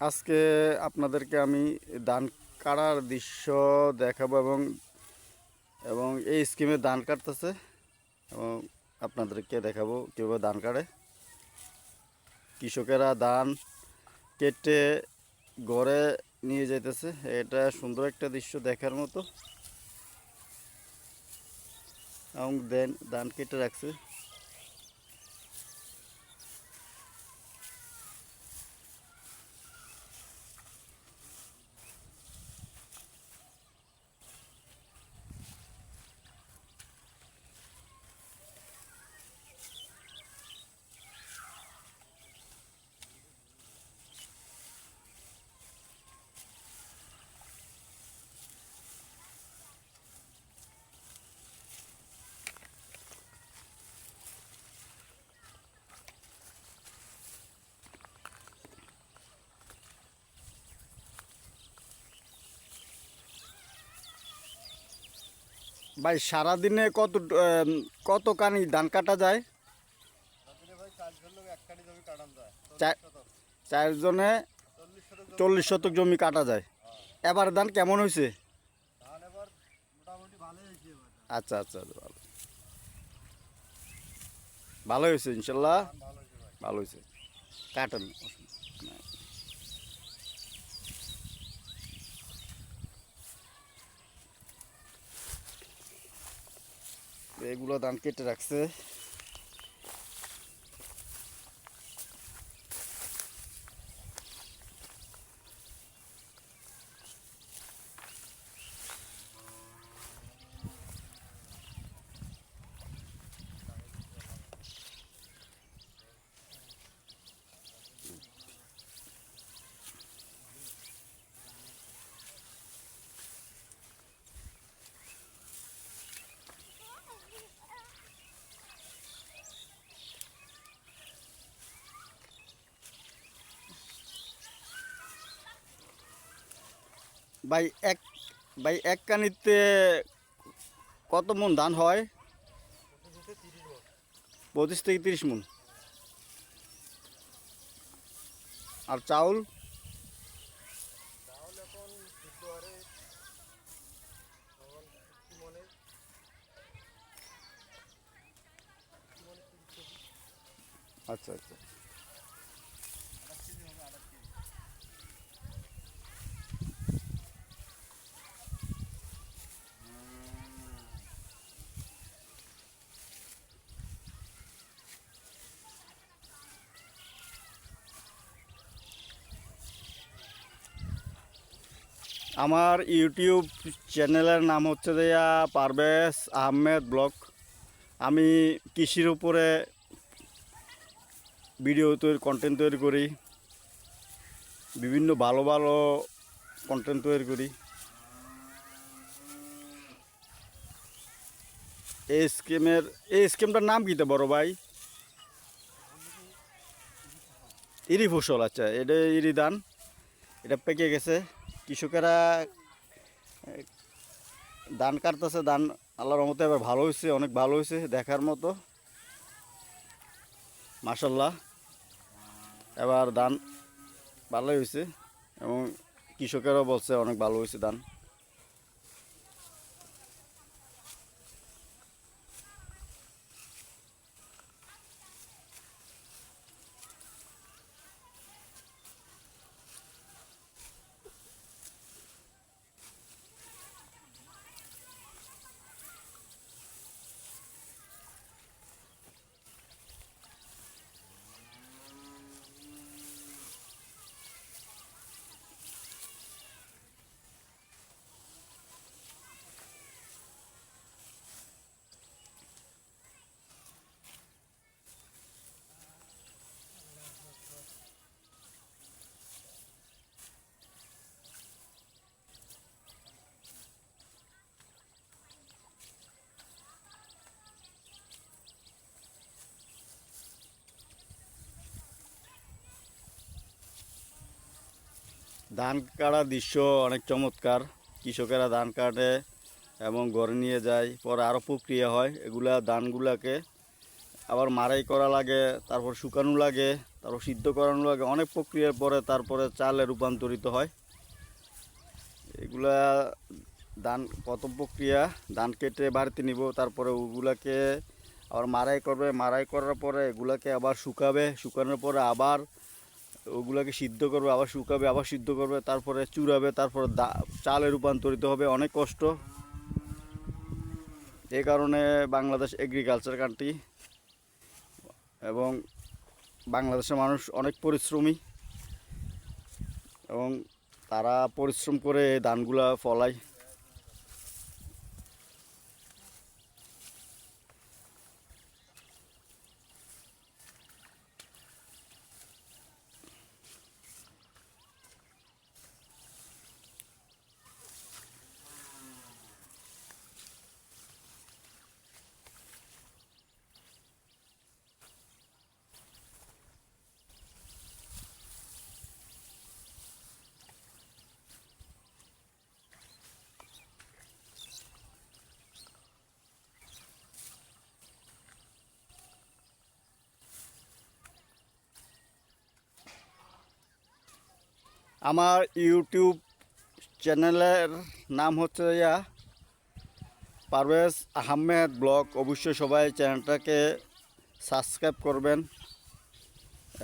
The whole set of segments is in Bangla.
আজকে আপনাদেরকে আমি ধান কাটার দৃশ্য দেখাবো এবং এবং এই স্কিমে ধান কাটতেছে, এবং আপনাদেরকে দেখাবো কীভাবে ধান কাটে। কৃষকেরা ধান কেটে ঘরে নিয়ে যাইতেছে। এটা সুন্দর একটা দৃশ্য দেখার মতো। এবং দেন, ধান কেটে রাখছে। ভাই সারাদিনে কত কত কানি ধান কাটা যায়? চারজনে চল্লিশ শতক জমি কাটা যায়। এবার ধান কেমন হয়েছে? আচ্ছা আচ্ছা আচ্ছা, ভালো। ভালো হয়েছে ইনশাল্লাহ। ভালো হয়েছে। কাটেন। এগুলো ধান কেটে রাখছে। ভাই এক ভাই এক কানিতে কত মন ধান হয়? পঁচিশ থেকে তিরিশ মন। আর চাউল? আচ্ছা আচ্ছা। আমার ইউটিউব চ্যানেলের নাম হচ্ছে দেয়া পারভেজ আহমেদ ব্লগ। আমি কৃষির উপরে ভিডিও তৈরি কন্টেন্ট তৈরি করি। বিভিন্ন ভালো ভালো কন্টেন্ট তৈরি করি। এই স্কিমের, এই স্কিমটার নাম কীতে বড় ভাই? ইরি ফসল আচ্ছা এটা ইরি ধান এটা পেকে গেছে। কৃষকেরা ধান কাটতেছে, ধান আল্লাহর রহমতে এবার ভালো হয়েছে অনেক ভালো হয়েছে দেখার মতো। মাসাল্লাহ এবার ধান ভালোই হয়েছে এবং কৃষকেরাও বলছে অনেক ভালো হয়েছে ধান। ধান কাটা দৃশ্য অনেক চমৎকার। কৃষকেরা ধান কাটে এবং ঘরে নিয়ে যায়, পরে আরও প্রক্রিয়া হয়। এগুলা ধানগুলাকে আবার মারাই করা লাগে, তারপর শুকানো লাগে, তারপর সিদ্ধ করানো লাগে। অনেক প্রক্রিয়ার পরে তারপরে চালে রূপান্তরিত হয়। এগুলা ধান, প্রথম প্রক্রিয়া, ধান কেটে বাড়িতে নিব, তারপরে ওগুলাকে আবার মারাই করবে। মারাই করার পরে এগুলাকে আবার শুকাবে। শুকানোর পরে আবার ওগুলাকে সিদ্ধ করবে, আবার শুকাবে, আবার সিদ্ধ করবে, তারপরে চুরাবে, তারপরে দা- চালে রূপান্তরিত হবে, অনেক কষ্ট। এই কারণে বাংলাদেশ এগ্রিকালচার কান্ট্রি এবং বাংলাদেশের মানুষ অনেক পরিশ্রমী এবং তারা পরিশ্রম করে ধানগুলা ফলায়। আমার ইউটিউব চ্যানেলের নাম হচ্ছে ইয়া পারভেজ আহমেদ ব্লগ। অবশ্যই সবাই চ্যানেলটাকে সাবস্ক্রাইব করবেন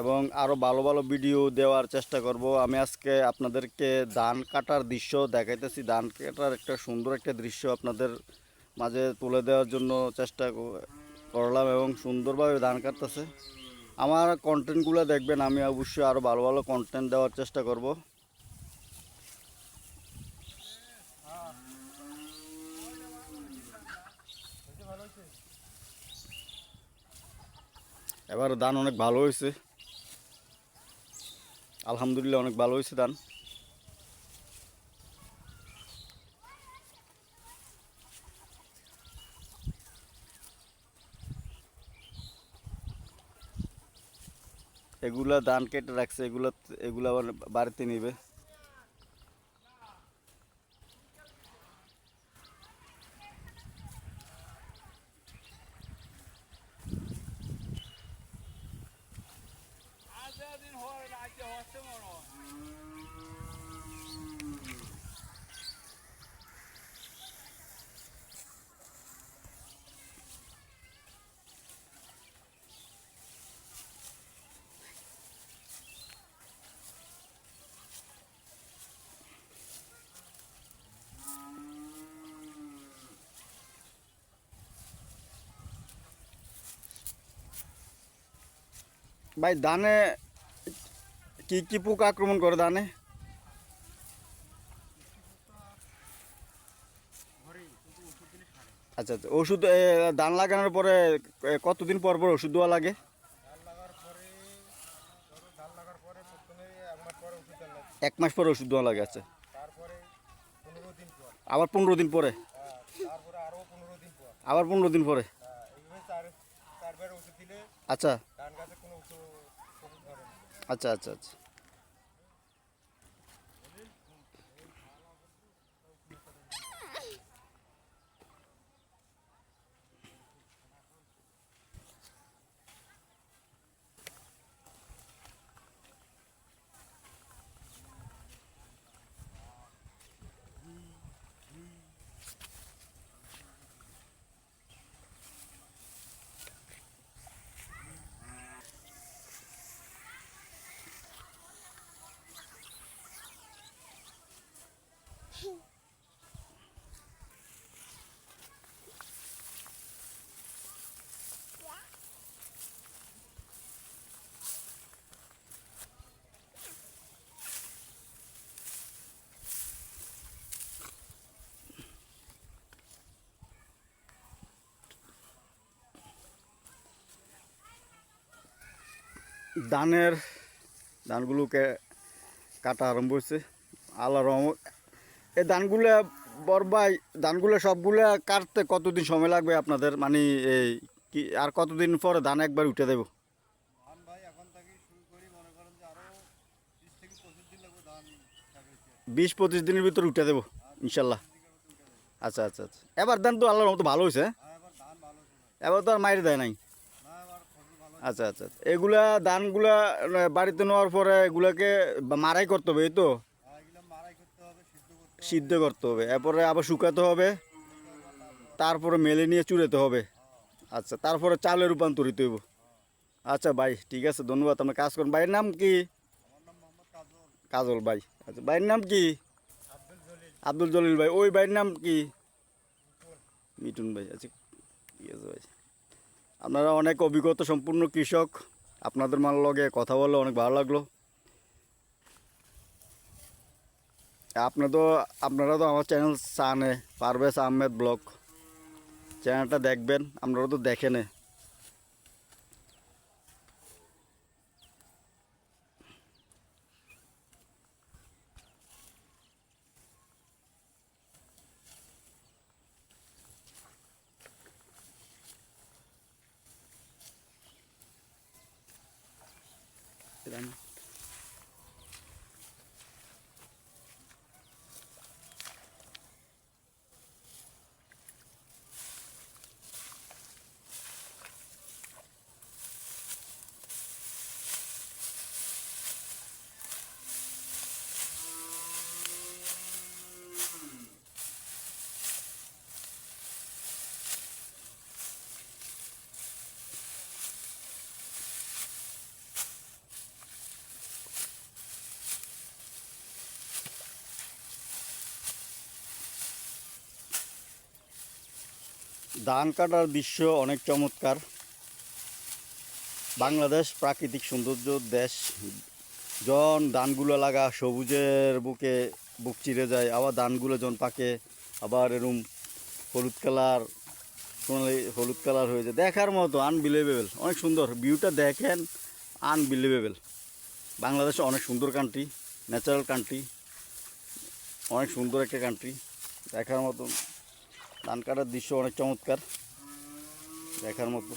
এবং আরও ভালো ভালো ভিডিও দেওয়ার চেষ্টা করব। আমি আজকে আপনাদেরকে ধান কাটার দৃশ্য দেখাইতেছি। ধান কাটার একটা সুন্দর একটা দৃশ্য আপনাদের মাঝে তুলে দেওয়ার জন্য চেষ্টা করলাম এবং সুন্দরভাবে ধান কাটতেছে। আমার কন্টেন্টগুলো দেখবেন, আমি অবশ্যই আরও ভালো ভালো কন্টেন্ট দেওয়ার চেষ্টা করব। এবার দান অনেক ভালো হয়েছে। আলহামদুলিল্লাহ অনেক ভালো হয়েছে ধান। এগুলা ধান কেটে রাখছে এগুলো এগুলো আবার বাড়িতে নিবে। ভাই, ধানে কি কি পোকা আক্রমণ করে ধানে? আচ্ছা আচ্ছা ওষুধ ধান লাগানোর পরে কতদিন পর পর ওষুধ দেওয়া লাগে? এক মাস পরে ওষুধ দেওয়া লাগে আচ্ছা। দিন আবার পনেরো দিন পরে? দিন আবার পনেরো দিন পরে? আচ্ছা ধান গাছে কোনো ওষুধ ওষুধ ধরে না আচ্ছা আচ্ছা আচ্ছা। ধানের ধানগুলোকে কাটা আরম্ভ হয়েছে আল্লাহ রহমত। এই ধানগুলো বরবাই, ধানগুলো সবগুলো কাটতে কতদিন সময় লাগবে আপনাদের? মানে এই কি, আর কতদিন পরে ধান একবার উঠে দেবো? বিশ পঁচিশ দিনের ভিতরে উঠে দেবো, ইনশাল্লাহ। আচ্ছা আচ্ছা আচ্ছা। এবার ধান তো আল্লাহর মতো ভালো হয়েছে হ্যাঁ? এবার তো আর মাইরে দেয় নাই না এবার ফসল ভালো আচ্ছা আচ্ছা এগুলা ধানগুলা বাড়িতে নেওয়ার পরে এগুলাকে মারাই করতে হবে, এই তো? সিদ্ধ করতে হবে, এরপরে আবার শুকাতে হবে, তারপরে মেলে নিয়ে চুড়াতে হবে। আচ্ছা তারপরে চালে রূপান্তরিত হইব। আচ্ছা ভাই, ঠিক আছে, ধন্যবাদ আপনার কাজ করুন। ভাইয়ের নাম কি? কাজল ভাই। আচ্ছা ভাইয়ের নাম কি? আব্দুল জলিল আব্দুল জলিল ভাই। ওই ভাইয়ের নাম কি? মিটুন ভাই। আচ্ছা ঠিক আছে, ভাই। আপনারা অনেক অভিজ্ঞতা সম্পূর্ণ কৃষক। আপনাদের মাল লগে কথা বললে অনেক ভালো লাগল। আপনার তো, আপনারা তো আমার চ্যানেল সানে পারভেজ আহমেদ ব্লগ। চ্যানেলটা দেখবেন, আপনারা তো দেখেন। ধান কাটার দৃশ্য অনেক চমৎকার। বাংলাদেশ প্রাকৃতিক সৌন্দর্য, দেশ, জন, ধানগুলো লাগা, সবুজের বুকে বুক চিরে যায়, আবার ধানগুলো যখন পাকে, আবার এরম হলুদ কালার, সোনালি হলুদ কালার হয়ে যায়। দেখার মতো আনবিলিভেবল অনেক সুন্দর। ভিউটা দেখেন আনবিলিভেবল বাংলাদেশ অনেক সুন্দর কান্ট্রি ন্যাচারাল কান্ট্রি অনেক সুন্দর একটা কান্ট্রি দেখার মতো ধান কাটার দৃশ্য অনেক চমৎকার। দেখার মতো।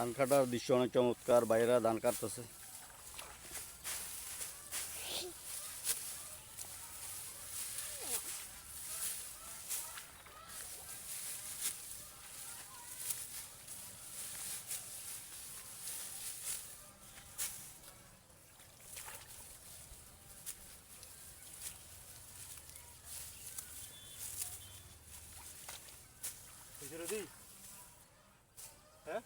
ধান কাটার দৃশ্য অনেক চমৎকার বাইরা ধান কাটতেছে। হ্যাঁ?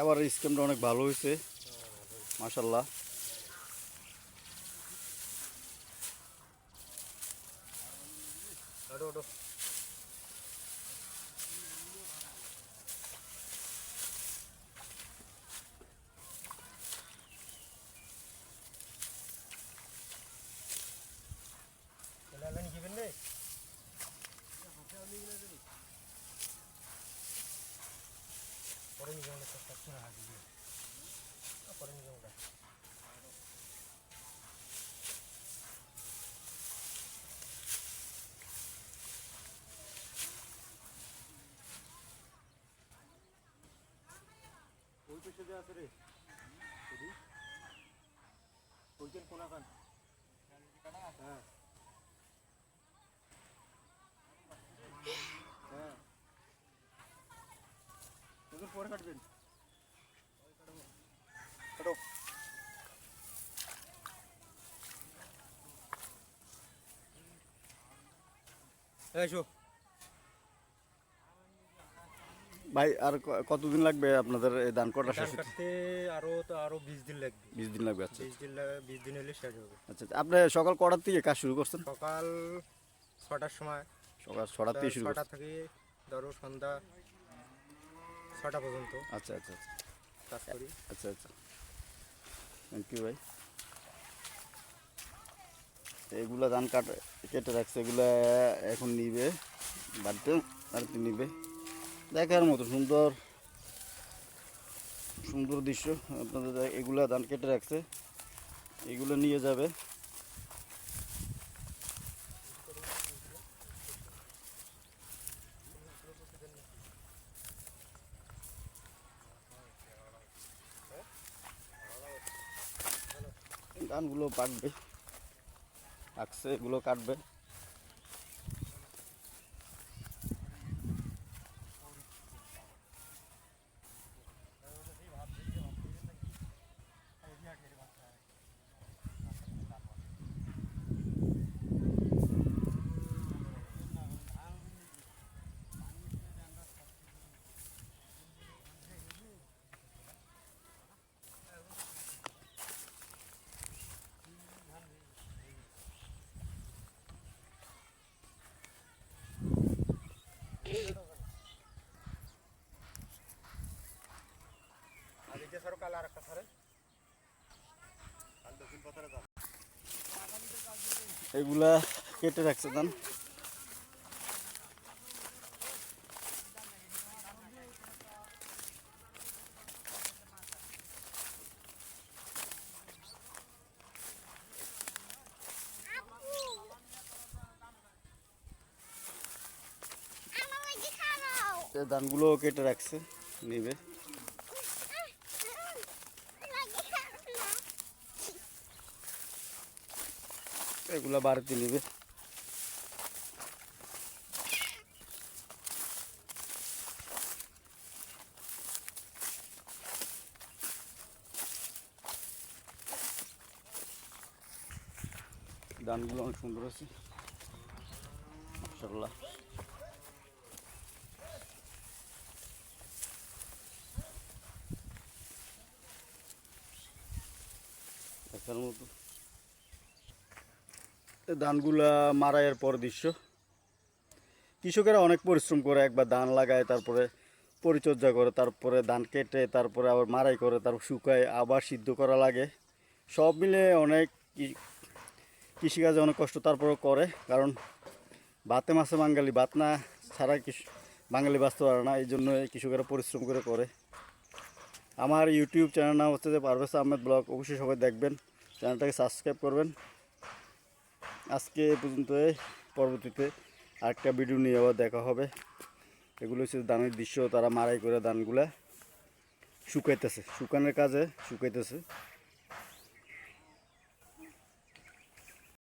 এবার স্কিমটা অনেক ভালো হয়েছে। মাসাল্লাহ ওই পাশে যে আছে রে ওদি ওইখান কোনা খান হ্যাঁ হ্যাঁ ওদের পরে কাটবেন কাটো এসো। ভাই আর কতদিন লাগবে আপনাদের এই ধান কটা শেষ? কাটতে আরও তো আরও বিশ দিন লাগবে। বিশ দিন লাগবে আচ্ছা বিশ দিন লাগে বিশ দিন হলে শেষ হবে। আচ্ছা আচ্ছা। আপনি সকাল কটার থেকে কাজ শুরু করছেন? সকাল ছটার সময়। সকাল ছটার থেকে শুরু ছটা করছেন? থেকে ধরো সন্ধ্যা ছটা পর্যন্ত। আচ্ছা আচ্ছা আচ্ছা। কাজ করি। আচ্ছা আচ্ছা। থ্যাংক ইউ ভাই। এগুলা ধান কাট, কেটে রাখছে, এগুলো এখন নিবে, বাড়িতে বাড়িতে নিবে। দেখার মতো সুন্দর সুন্দর দৃশ্য, আপনাদের এগুলো ধান কেটে রাখছে, এগুলো নিয়ে যাবে। ধানগুলো পাকবে। পাকছে এগুলো কাটবে আর এটা ছাড়ো কাল আর একটা ছাড়ে কাল দক্ষিণ পাতারে যান এগুলা কেটে রাখছে ধান এই ধানগুলো কেটে রাখছে নিবে। এগুলা বাড়িতে নিবে। ধানগুলো অনেক সুন্দর আছে মাশাআল্লাহ। দেখার মতো ধানগুলা মারাইয়ের পর দৃশ্য কৃষকেরা অনেক পরিশ্রম করে, একবার ধান লাগায়, তারপরে পরিচর্যা করে, তারপরে ধান কেটে, তারপরে আবার মারাই করে তারপর শুকায়, আবার সিদ্ধ করা লাগে। সব মিলে অনেক কৃষিকাজে অনেক কষ্ট তারপরে করে, কারণ ভাতে মাছে বাঙালি, ভাত না ছাড়া কৃষ, বাঙালি বাঁচতে পারে না এই জন্য কৃষকেরা পরিশ্রম করে করে। আমার ইউটিউব চ্যানেল নাম হচ্ছে যে পারভেজ আহমেদ ব্লগ, অবশ্যই সবাই দেখবেন। চ্যানেলটাকে সাবস্ক্রাইব করবেন। আজকে এ পর্যন্ত পরবর্তীতে আরেকটা ভিডিও নিয়ে আবার দেখা হবে। এগুলো হচ্ছে দানের দৃশ্য, তারা মারাই করে দানগুলা শুকাইতেছে, শুকানোর কাজে শুকাইতেছে।